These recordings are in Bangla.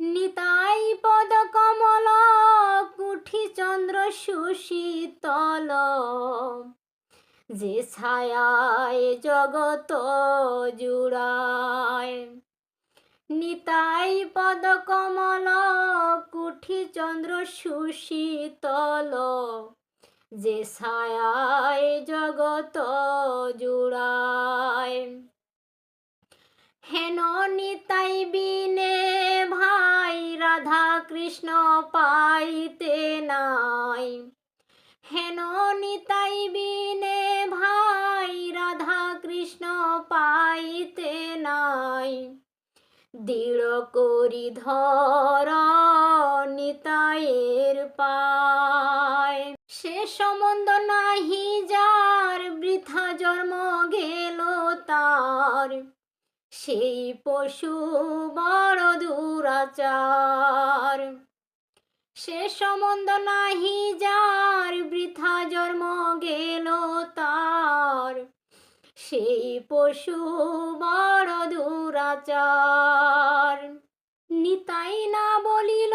নিতাই পদ কমল কুঠি চন্দ্র সুশীতল। যে ছায়ায় জগত জুড়ায়। নিতাই পদ কমল কুঠি চন্দ্র সুশীতল। যে ছায়ায় জগত জুড়ায়। হেন নিতাই বিনে রাধা কৃষ্ণ পাইতে নাই। হেন নিতাই বিনে ভাই রাধা কৃষ্ণ পাইতে নাই। দৃঢ় করি ধর নিতায়ের পায়। সে সম্বন্ধ নাহি যার, বৃথা জন্ম গেল তার। সেই পশু বড় দুরাচার। সে সম্বন্ধ নাহি যার, বৃথা জন্ম গেল তার। সেই পশু বড় দুরাচার। নিতাই না বলিল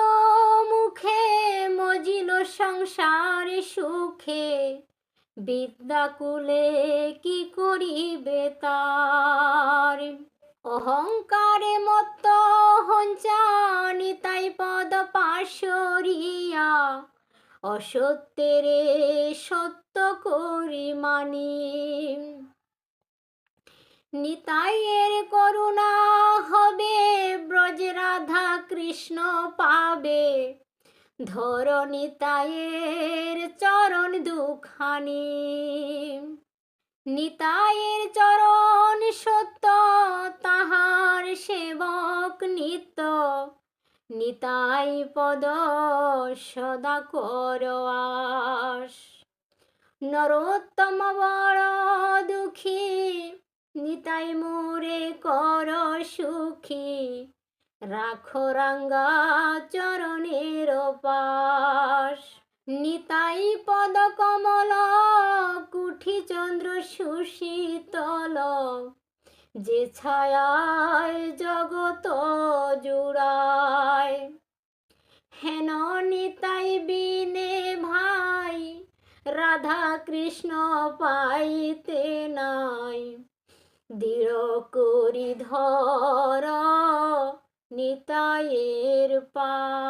মুখে, মজিল সংসারে সুখে। বিদ্যাকুলে কি করিবে তার? অহংকারে মত হঞ্চা নিতাই পদ পাশরিয়া অসত্যের সত্য করি মানি। নিতাইয়ের করুণা হবে ব্রজ রাধা কৃষ্ণ পাবে। ধর নিতাইয়ের চরণ দুখানি। নিতাইয়ের চরণ নিত্য নিতাই পদ সদা করবাস নরোত্তম বড় দুঃখী, নিতাই মোরে কর সুখী। রাখো রাঙ্গা চরণের পাশ। নিতাই পদ কমল যে ছায়ায় জগত জুড়ায়। হেন নিতাই বিনে ভাই, রাধা কৃষ্ণ পাইতে নাই। দৃঢ় করি ধর নিতায়ের পায়